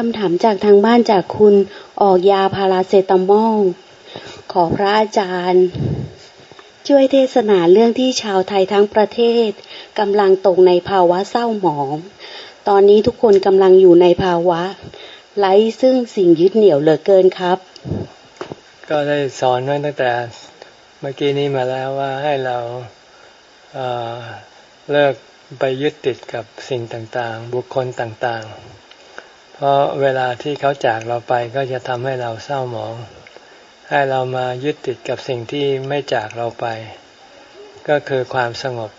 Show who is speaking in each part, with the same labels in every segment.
Speaker 1: คำถามจากทางบ้านจากคุณออกยาพาราเซตามอล ขอพระอาจารย์ ช่วยเทศนาเรื่องที่ชาวไทยทั้งประเทศกำลังตกในภาวะเศร้าหมอง ตอนนี้ทุกคนกำลังอยู่ในภาวะไร้ซึ่งสิ่งยึดเหนี่ยวเหลือเกินครับ
Speaker 2: ก็ได้สอนไว้ตั้งแต่เมื่อกี้นี้มาแล้วว่าให้เราเเลิกไปยึดติดกับสิ่งต่างๆ บุคคลต่างๆ เพราะเวลาที่เขาจากเราไปก็จะทำให้เราเศร้าหมอง ให้เรามายึดติดกับสิ่งที่ไม่จากเราไป ก็คือความสงบ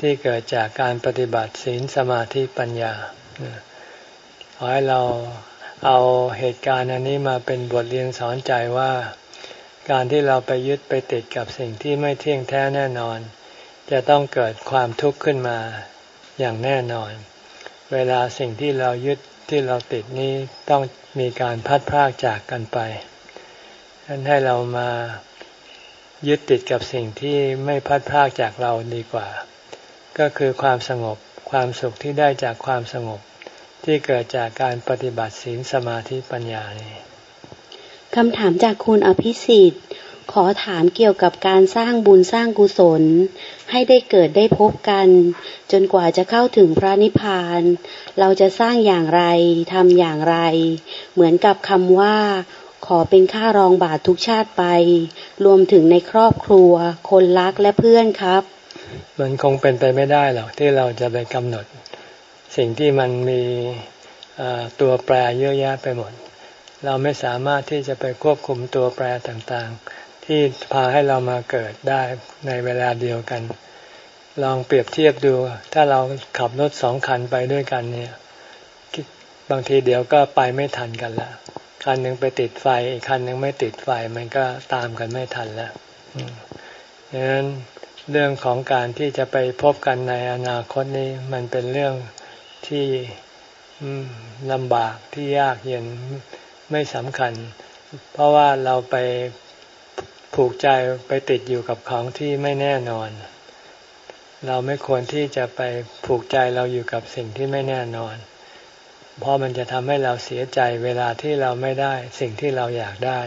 Speaker 2: ที่เกิดจากการปฏิบัติศีลสมาธิปัญญาขอให้เราเอาเหตุการณ์อันนี้มาเป็นบทเรียนสอนใจว่าการที่เราไปยึดไปติดกับสิ่งที่ไม่เที่ยงแท้แน่นอน จะต้องเกิดความทุกข์ขึ้นมาอย่างแน่นอน เวลาสิ่งที่เรายึด ที่เราติดนี้ต้องมีการพัดพรากจากกันไปฉะนั้นให้เรามายึดติดกับสิ่งที่ไม่พัดพรากจากเราดีกว่า ก็คือความสงบความสุขที่ได้จากความสงบที่เกิดจากการปฏิบัติศีลสมาธิปัญญานี่
Speaker 1: คำถามจากคุณอภิสิทธิ์ ขอถามเกี่ยวกับการสร้างบุญสร้างกุศล ให้ได้เกิดได้พบกัน จนกว่าจะเข้าถึงพระนิพพาน เราจะสร้างอย่างไรทำอย่างไร เหมือนกับคำว่า ขอเป็นค่ารองบาททุกชาติไป รวมถึงในครอบครัว คนรักและเพื่อนครับ
Speaker 2: มันคงเป็นไปไม่ได้หรอกที่เราจะไปกำหนด สิ่งที่มันมีตัวแปรเยอะแยะไปหมด เราไม่สามารถที่จะไปควบคุมตัวแปรต่างๆ ที่พาให้เรามาเกิดได้ในเวลาเดียวกัน ลองเปรียบเทียบดู ถ้าเราขับรถสองคันไปด้วยกันเนี่ยบางทีเดี๋ยวก็ไปไม่ทันกันละคันหนึ่งไปติดไฟอีกคันหนึ่งไม่ติดไฟมันก็ตามกันไม่ทันแล้วดังนั้นเรื่องของการที่จะไปพบกันในอนาคตนี้มันเป็นเรื่องที่ลำบากที่ยากเย็นไม่สำคัญ เพราะว่าเราไป ผูกใจไปติดอยู่กับของที่ไม่แน่นอน เราไม่ควรที่จะไปผูกใจเราอยู่กับสิ่งที่ไม่แน่นอน เพราะมันจะทำให้เราเสียใจเวลาที่เราไม่ได้สิ่งที่เราอยากได้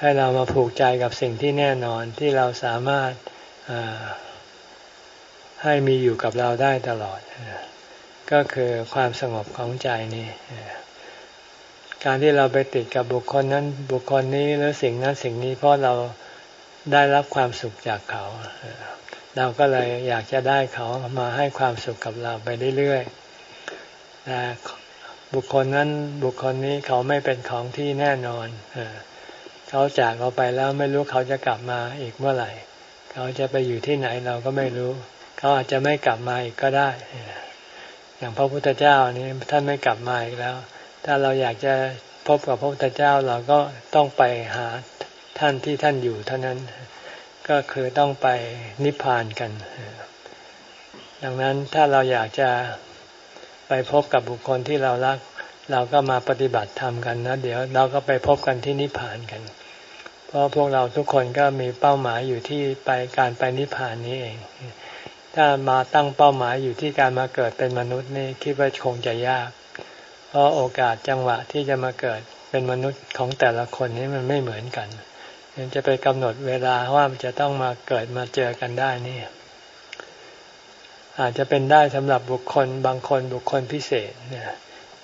Speaker 2: ให้เรามาผูกใจกับสิ่งที่แน่นอนที่เราสามารถให้มีอยู่กับเราได้ตลอด ก็คือความสงบของใจนี่ การที่เราไปติดกับบุคคลนั้นบุคคลนี้หรือสิ่งนั้นสิ่งนี้เพราะเราได้รับความสุขจากเขา เราก็เลยอยากจะได้เขามาให้ความสุขกับเราไปเรื่อยๆแต่บุคคลนั้นบุคคลนี้เขาไม่เป็นของที่แน่นอนเขาจากเราไปแล้วไม่รู้เขาจะกลับมาอีกเมื่อไหร่ เขาจะไปอยู่ที่ไหนเราก็ไม่รู้ เขาอาจจะไม่กลับมาอีกก็ได้ อย่างพระพุทธเจ้านี้ท่านไม่กลับมาอีกแล้ว ถ้าเราอยากจะพบกับพระพุทธเจ้าเราก็ต้องไปหาท่านที่ท่านอยู่เท่านั้น ก็คือต้องไปนิพพานกัน ดังนั้นถ้าเราอยากจะไปพบกับบุคคลที่เรารัก เราก็มาปฏิบัติธรรมกันนะเดี๋ยวเราก็ไปพบกันที่นิพพานกัน เพราะพวกเราทุกคนก็มีเป้าหมายอยู่ที่ไปการไปนิพพานนี้เอง ถ้ามาตั้งเป้าหมายอยู่ที่การมาเกิดเป็นมนุษย์นี่คิดว่าคงจะยาก เพราะโอกาสจังหวะที่จะมาเกิดเป็นมนุษย์ของแต่ละคนนี้มันไม่เหมือนกันยังจะไปกำหนดเวลาว่ามันจะต้องมาเกิดมาเจอกันได้นี่อาจจะเป็นได้สำหรับบุคคลบางคนบุคคลพิเศษเนี่ย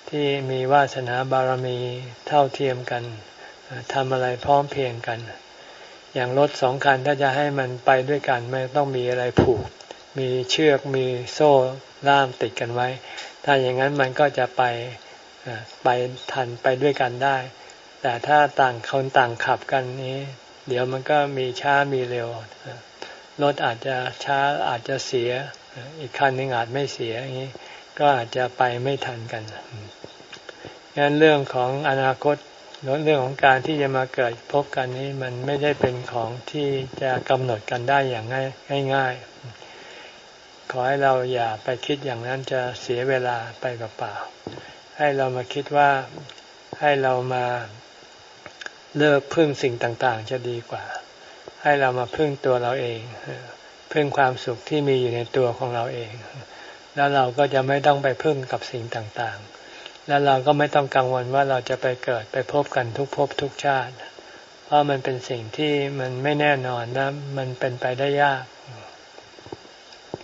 Speaker 2: ที่มีวาสนาบารมีเท่าเทียมกันทำอะไรพร้อมเพียงกัน อย่างรถสองคันถ้าจะให้มันไปด้วยกันไม่ต้องมีอะไรผูก มีเชือกมีโซ่ล่ามติดกันไว้ ถ้าอย่างนั้นมันก็จะไป ไปทันไปด้วยกันได้ แต่ถ้าต่างคนต่างขับกันนี้ เดี๋ยวมันก็มีช้ามีเร็วรถอาจจะช้าอาจจะเสีย อีกคันนึงอาจไม่เสียอย่างนี้ก็อาจจะไปไม่ทันกันงั้นเรื่องของอนาคตเรื่องของการที่จะมาเกิดพบกันนี้มันไม่ได้เป็นของที่จะกำหนดกันได้อย่างง่ายง่ายขอให้เราอย่าไปคิดอย่างนั้นจะเสียเวลาไปเปล่า ให้เรามาคิดว่าให้เรามาเลิกพึ่งสิ่งต่างๆ จะดีกว่า ให้เรามาพึ่งตัวเราเองพึ่งความสุขที่มีอยู่ในตัวของเราเอง แล้วเราก็จะไม่ต้องไปพึ่งกับสิ่งต่างๆ แล้วเราก็ไม่ต้องกังวลว่าเราจะไปเกิดไปพบกันทุกภพทุกชาติ เพราะมันเป็นสิ่งที่มันไม่แน่นอนนะมันเป็นไปได้ยาก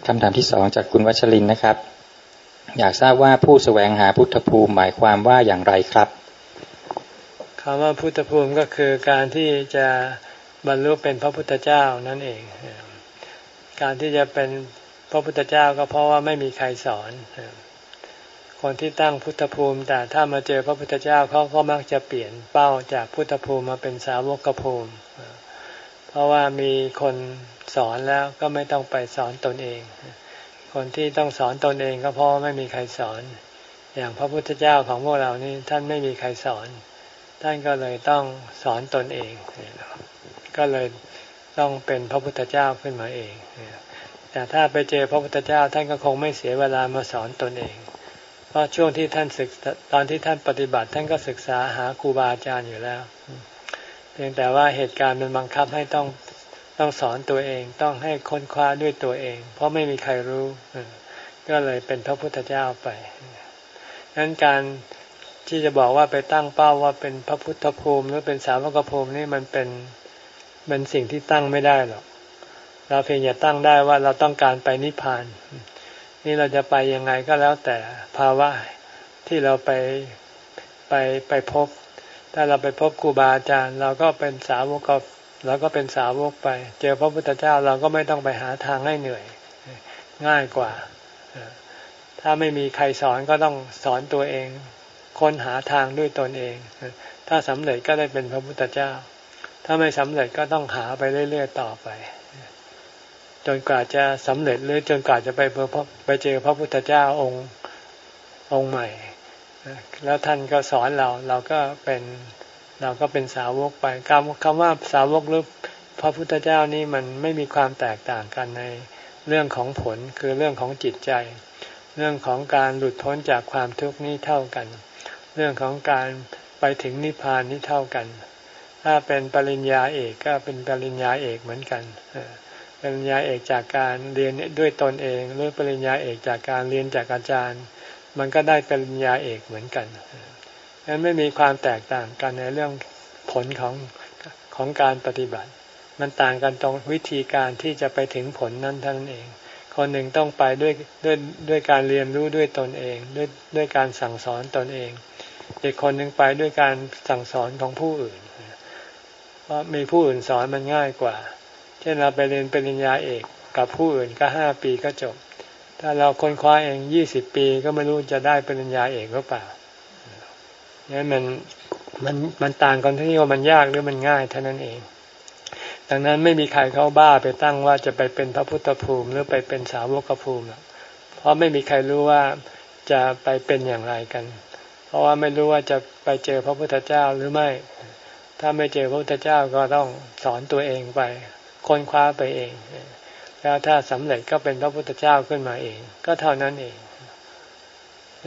Speaker 3: คำถามที่สองจากคุณวัชรินทร์นะครับ อยากทราบว่าผู้แสวงหาพุทธภูมิหมายความว่าอย่างไรครับ
Speaker 2: คำว่าพุทธภูมิก็คือการที่จะบรรลุเป็นพระพุทธเจ้านั่นเอง การที่จะเป็นพระพุทธเจ้าก็เพราะว่าไม่มีใครสอน คนที่ตั้งพุทธภูมิ แต่ถ้ามาเจอพระพุทธเจ้าเขาก็มักจะเปลี่ยนเป้าจากพุทธภูมิมาเป็นสาวกภูมิ เพราะว่ามีคนสอนแล้วก็ไม่ต้องไปสอนตนเอง คนที่ต้องสอนตนเองก็เพราะไม่มีใครสอน อย่างพระพุทธเจ้าของพวกเรานี่ท่านไม่มีใครสอน ท่านก็เลยต้องสอนตนเอง ก็เลยต้องเป็นพระพุทธเจ้าขึ้นมาเอง แต่ถ้าไปเจอพระพุทธเจ้าท่านก็คงไม่เสียเวลามาสอนตนเอง เพราะช่วงที่ท่านศึกตอนที่ท่านปฏิบัติ ท่านก็ศึกษาหาครูบาอาจารย์อยู่แล้ว เพียงแต่ว่าเหตุการณ์มันบังคับให้ต้อง ต้องสอนตัวเองต้องให้ค้นคว้าด้วยตัวเอง เพราะไม่มีใครรู้ก็เลยเป็นพระพุทธเจ้าไปนั้นการที่จะบอกว่าไปตั้งเป้าว่าเป็นพระพุทธภูมิหรือเป็นสาวกภูมินี่มันเป็นเป็นสิ่งที่ตั้งไม่ได้หรอก เราเพียงจะตั้งได้ว่าเราต้องการไปนิพพาน นี่เราจะไปยังไงก็แล้วแต่ภาวะที่เราไปไปไปพบ ถ้าเราไปพบครูบาอาจารย์ เราก็เป็นสาวกก็ เราก็เป็นสาวกไป เจอพระพุทธเจ้าเราก็ไม่ต้องไปหาทางให้เหนื่อย ง่ายกว่า ถ้าไม่มีใครสอนก็ต้องสอนตัวเอง ค้นหาทางด้วยตนเอง ถ้าสำเร็จก็ได้เป็นพระพุทธเจ้า ถ้าไม่สำเร็จก็ต้องหาไปเรื่อยๆต่อไป จนกว่าจะสำเร็จหรือจนกว่าจะไปไปเจอพระพุทธเจ้าองค์องค์ใหม่ แล้วท่านก็สอนเราเราก็เป็น เราก็เป็นสาวกไปคำคำว่าสาวกหรือพระพุทธเจ้านี่มันไม่มีความแตกต่างกันในเรื่องของผลคือเรื่องของจิตใจ เรื่องของการหลุดพ้นจากความทุกข์นี้เท่ากัน เรื่องของการไปถึงนิพพานนี้เท่ากัน ถ้าเป็นปริญญาเอกก็เป็นปริญญาเอกเหมือนกันปริญญาเอกจากการเรียนด้วยตนเองหรือปริญญาเอกจากการเรียนจากอาจารย์ มันก็ได้ปริญญาเอกเหมือนกัน นั้นไม่มีความแตกต่างกันในเรื่องผลของของการปฏิบัติ มันต่างกันตรงวิธีการที่จะไปถึงผลนั้นเท่านั้นเอง คนหนึ่งต้องไปด้วยด้วยด้วยการเรียนรู้ด้วยตนเอง ด้วยด้วยการสั่งสอนตนเอง อีกคนหนึ่งไปด้วยการสั่งสอนของผู้อื่น เพราะมีผู้อื่นสอนมันง่ายกว่า เช่นเราไปเรียนปริญญาเอกกับผู้อื่นก็ห้าปีก็จบ ถ้าเราค้นคว้าเองยี่สิบปีก็ไม่รู้จะได้ปริญญาเอกหรือเปล่า นี่มันมันมันต่างกันที่ว่ามันยากหรือมันง่ายเท่านั้นเอง ดังนั้นไม่มีใครเขาบ้าไปตั้งว่าจะไปเป็นพระพุทธภูมิหรือไปเป็นสาวกภูมิเพราะไม่มีใครรู้ว่าจะไปเป็นอย่างไรกัน เพราะว่าไม่รู้ว่าจะไปเจอพระพุทธเจ้าหรือไม่ ถ้าไม่เจอพระพุทธเจ้าก็ต้องสอนตัวเองไปค้นคว้าไปเอง แล้วถ้าสำเร็จก็เป็นพระพุทธเจ้าขึ้นมาเอง ก็เท่านั้นเอง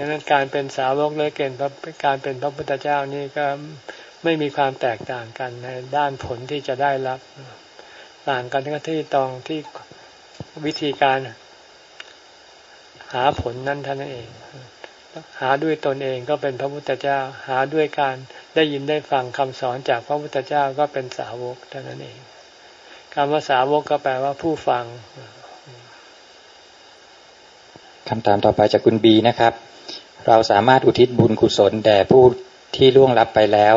Speaker 2: ดังนั้นการเป็นสาวกเลยเกณฑ์การเป็นพระพุทธเจ้านี่ก็ไม่มีความแตกต่างกันในด้านผลที่จะได้รับ ต่างกันที่ตรงที่วิธีการหาผลนั้นท่านเอง หาด้วยตนเองก็เป็นพระพุทธเจ้า หาด้วยการได้ยินได้ฟังคำสอนจากพระพุทธเจ้าก็เป็นสาวกเท่านั้นเองคำว่าสาวกก็แปลว่าผู้ฟัง
Speaker 3: คำถามต่อไปจากคุณบีนะครับ เราสามารถอุทิศบุญกุศลแด่ผู้ที่ล่วงลับไปแล้ว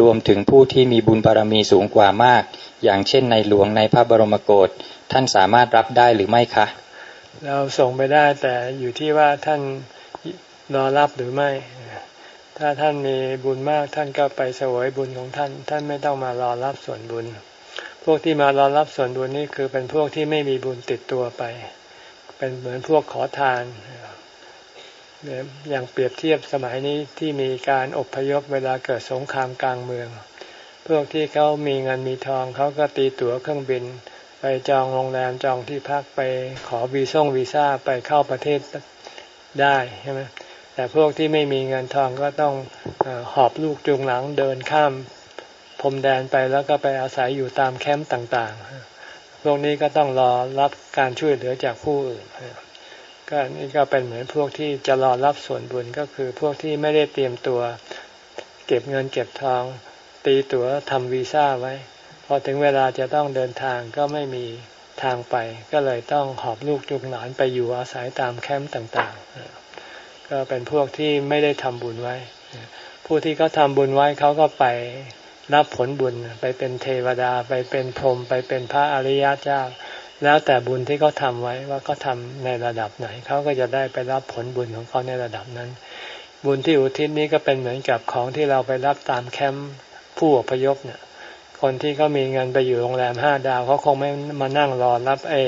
Speaker 3: รวมถึงผู้ที่มีบุญบารรมีสูงกว่ามาก อย่างเช่นในหลวงในพระบรมโกศท่านสามารถรับได้หรือไม่คะ
Speaker 2: เราส่งไปได้แต่อยู่ที่ว่าท่านรอรับหรือไม่ ถ้าท่านมีบุญมากท่านก็ไปเสวยบุญของท่าน ท่านไม่ต้องมารอรับส่วนบุญ พวกที่มารอรับส่วนบุญนี่คือเป็นพวกที่ไม่มีบุญติดตัวไป เป็นเหมือนพวกขอทาน อย่างเปรียบเทียบสมัยนี้ที่มีการอบพยพเวลาเกิดสงครามกลางเมือง พวกที่เขามีเงินมีทองเขาก็ตีตั๋วเครื่องบิน ไปจองโรงแรมจองที่พักไปขอวีซ่งวีซ่าไปเข้าประเทศได้ใช่ไหมแต่พวกที่ไม่มีเงินทองก็ต้องหอบลูกจูงหลังเดินข้ามพรมแดนไปแล้วก็ไปอาศัยอยู่ตามแคมป์ต่างๆ พวกนี้ก็ต้องรอรับการช่วยเหลือจากผู้อื่น ก็นี่ก็เป็นเหมือนพวกที่จะรอรับส่วนบุญก็คือพวกที่ไม่ได้เตรียมตัว เก็บเงินเก็บทองตีตั๋วทำวีซ่าไว้ พอถึงเวลาจะต้องเดินทางก็ไม่มีทางไป ก็เลยต้องหอบลูกจุกหลานไปอยู่อาศัยตามแคมป์ต่างๆ ก็เป็นพวกที่ไม่ได้ทำบุญไว้ ผู้ที่เขาทำบุญไว้เขาก็ไปรับผลบุญไปเป็นเทวดาไปเป็นพรหมไปเป็นพระอริยเจ้า แล้วแต่บุญที่เขาทำไว้ว่าเขาทำในระดับไหนเขาก็จะได้ไปรับผลบุญของเขาในระดับนั้น บุญที่อุทิศนี้ก็เป็นเหมือนกับของที่เราไปรับตามแคมป์ผู้อพยพเนี่ยคนที่เขามีเงินไปอยู่โรงแรมห้าดาวเขาคงไม่มานั่งรอรับไอ้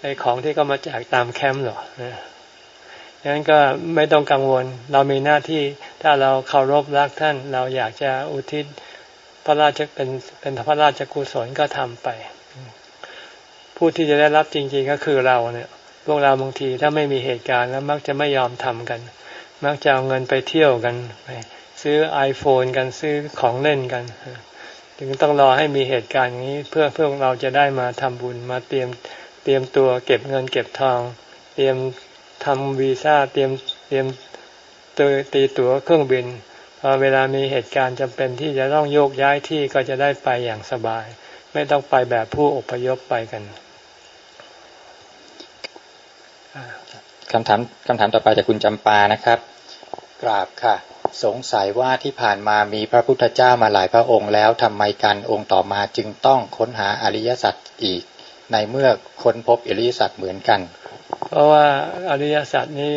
Speaker 2: ไอ้ของที่เขามาแจกตามแคมป์หรอกนะงั้นก็ไม่ต้องกังวล เรามีหน้าที่ถ้าเราเคารพรักท่าน เราอยากจะอุทิศพระราชเป็นเป็นพระราชกุศลก็ทำไป ผู้ที่จะได้รับจริง ๆก็คือเราเนี่ยพวกเราบางทีถ้าไม่มีเหตุการณ์แล้วมักจะไม่ยอมทำกัน มักจะเอาเงินไปเที่ยวกันซื้อ iPhone กันซื้อของเล่นกันจึงต้องรอให้มีเหตุการณ์อย่างนี้ เพื่อเพื่อเราจะได้มาทำบุญมาเตรียมเตรียมตัวเก็บเงินเก็บทอง เตรียมทำวีซ่าเตรียมเตรียมตัวตีตั๋วเครื่องบินพอเวลามีเหตุการณ์จำเป็นที่จะต้องโยกย้ายที่ก็จะได้ไปอย่างสบาย ไม่ต้องไปแบบผู้อพยพไปกัน
Speaker 3: คำถามคำถามต่อไปจากคุณจำปานะครับ กราบค่ะ สงสัยว่าที่ผ่านมามีพระพุทธเจ้ามาหลายพระองค์แล้วทำไมการองค์ต่อมาจึงต้องค้นหาอริยสัจอีก ในเมื่อค้นพบอริยสัจเหมือนกัน
Speaker 2: เพราะว่าอริยสัจนี้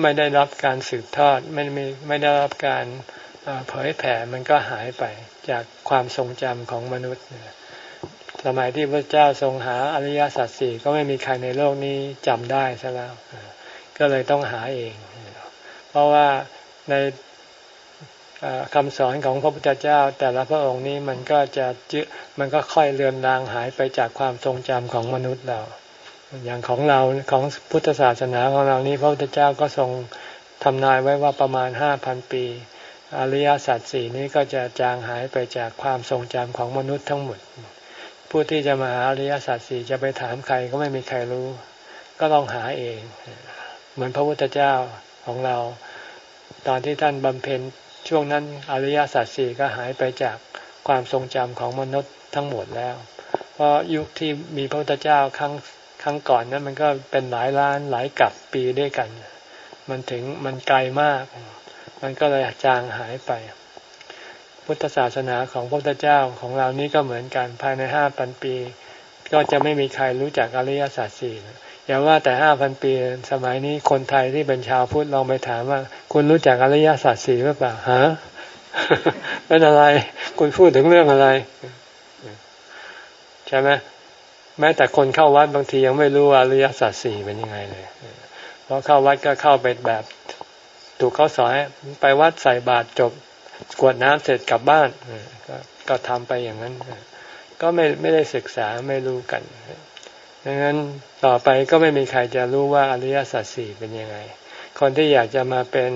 Speaker 2: ไม่ได้รับการสืบทอดไม่มีไม่ได้รับการเอ่อเผยแผ่มันก็หายไปจากความทรงจำของมนุษย์เนี่ย สมัยที่พระเจ้าทรงหาอริยสัจสี่ก็ไม่มีใครในโลกนี้จำได้ซะแล้ว ก็เลยต้องหาเอง เพราะว่าในเอ่อคำสอนของพระพุทธเจ้า แต่ละพระองค์นี้มันก็จะจืมันก็ค่อยเลือนลางหายไปจากความทรงจำของมนุษย์เรา อย่างของเราของพุทธศาสนาของเรานี้พระพุทธเจ้าก็ทรงทำนายไว้ว่าประมาณห้าพันปีอริยสัจสี่นี้ก็จะจางหายไปจากความทรงจำของมนุษย์ทั้งหมด ผู้ที่จะมาหาอริยสัจสี่จะไปถามใครก็ไม่มีใครรู้ ก็ต้องหาเอง เหมือนพระพุทธเจ้าของเรา ตอนที่ท่านบำเพ็ญช่วงนั้นอริยสัจสี่ก็หายไปจากความทรงจำของมนุษย์ทั้งหมดแล้ว เพราะยุคที่มีพระพุทธเจ้าครั้งครั้งก่อนนั้นมันก็เป็นหลายล้านหลายกับปีด้วยกัน มันถึงมันไกลมาก มันก็เลยจางหายไป พุทธศาสนาของพระพุทธเจ้าของเรานี้ก็เหมือนกันภายในห้าพันปี ก็จะไม่มีใครรู้จักอริยสัจสี่อย่าว่าแต่ห้าพันปีสมัยนี้คนไทยที่เป็นชาวพุทธลองไปถามว่า คุณรู้จักอริยสัจสี่หรือเปล่าฮะเป็นอะไร คุณพูดถึงเรื่องอะไรใช่ไหมแม้แต่คนเข้าวัดบางทียังไม่รู้อริยสัจสี่เป็นยังไงเลยเพราะเข้าวัดก็เข้าไปแบบ ถูกเขาสอนไปวัดใส่บาตรจบ กวดน้ำเสร็จกลับบ้านก็ก็ทำไปอย่างนั้น ก็ไม่ไม่ได้ศึกษาไม่รู้กันดังนั้นต่อไปก็ไม่มีใครจะรู้ว่าอริยสัจสี่เป็นยังไง คนที่อยากจะมาเป็น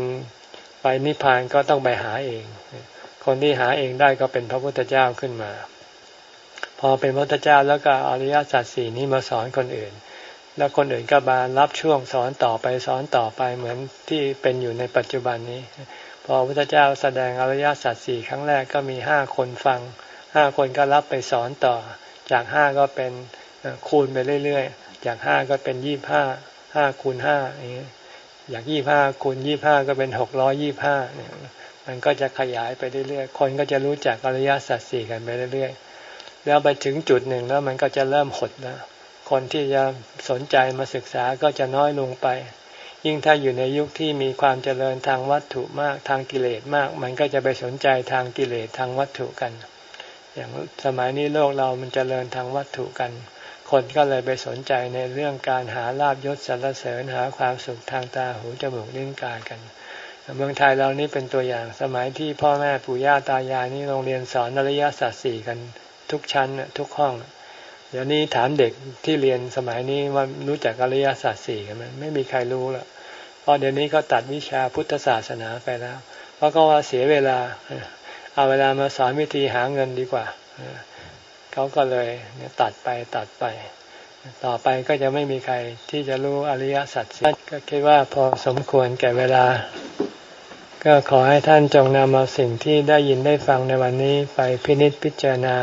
Speaker 2: ไปนิพพานก็ต้องไปหาเอง คนที่หาเองได้ก็เป็นพระพุทธเจ้าขึ้นมา พอเป็นพระพุทธเจ้าแล้วก็อริยสัจสี่นี้มาสอนคนอื่น แล้วคนอื่นก็มารับช่วงสอนต่อไปสอนต่อไปเหมือนที่เป็นอยู่ในปัจจุบันนี้ พอพระพุทธเจ้าแสดงอริยสัจสี่ครั้งแรกก็มีห้าคนฟังห้าคนก็รับไปสอนต่อ จากห้าก็เป็นคูณไปเรื่อยๆ จากห้าก็เป็นยี่ห้าห้าคูณห้าอย่างนี้อยากยี่ห้าคูณยี่ห้าก็เป็นหกร้อยยี่ห้าเนี่ยมันก็จะขยายไปเรื่อยๆ คนก็จะรู้จักอริยสัจสี่กันไปเรื่อยๆ แล้วไปถึงจุดหนึ่งแล้วมันก็จะเริ่มหดแล้ว คนที่จะสนใจมาศึกษาก็จะน้อยลงไป ยิ่งถ้าอยู่ในยุคที่มีความเจริญทางวัตถุมากทางกิเลสมาก มันก็จะไปสนใจทางกิเลสทางวัตถุกัน อย่างสมัยนี้โลกเรามันเจริญทางวัตถุกัน คนก็เลยไปสนใจในเรื่องการหาลาบยศสรรเสริญหาความสุขทางตาหูจมูกลิ้นกายกันเมืองไทยเรานี่เป็นตัวอย่างสมัยที่พ่อแม่ปู่ย่าตายายนี่โรงเรียนสอนอริยสัจสี่กัน ทุกชั้นทุกห้อง เดี๋ยวนี้ถามเด็กที่เรียนสมัยนี้ว่ารู้จักอริยสัจสี่กันไหมไม่มีใครรู้ละเพราะเดี๋ยวนี้ก็ตัดวิชาพุทธศาสนาไปแล้ว เพราะก็ว่าเสียเวลา เอาเวลามาสอนวิธีหาเงินดีกว่าเขาก็เลยตัดไปตัดไป ต่อไปก็จะไม่มีใครที่จะรู้อริยสัจสี่ก็คิดว่าพอสมควรแก่เวลา ก็ขอให้ท่านจงนำเอาสิ่งที่ได้ยินได้ฟังในวันนี้ไปพินิจพิจารณา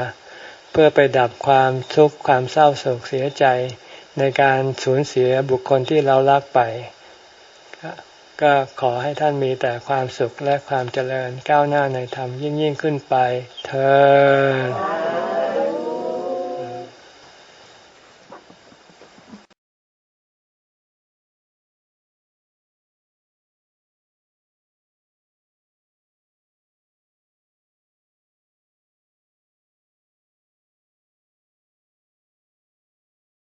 Speaker 2: เพื่อไปดับความทุกข์ความเศร้าโศกเสียใจ ในการสูญเสียบุคคลที่เรารักไป ก็ขอให้ท่านมีแต่ความสุขและความเจริญก้าวหน้าในธรรมยิ่งยิ่งขึ้นไปเธอ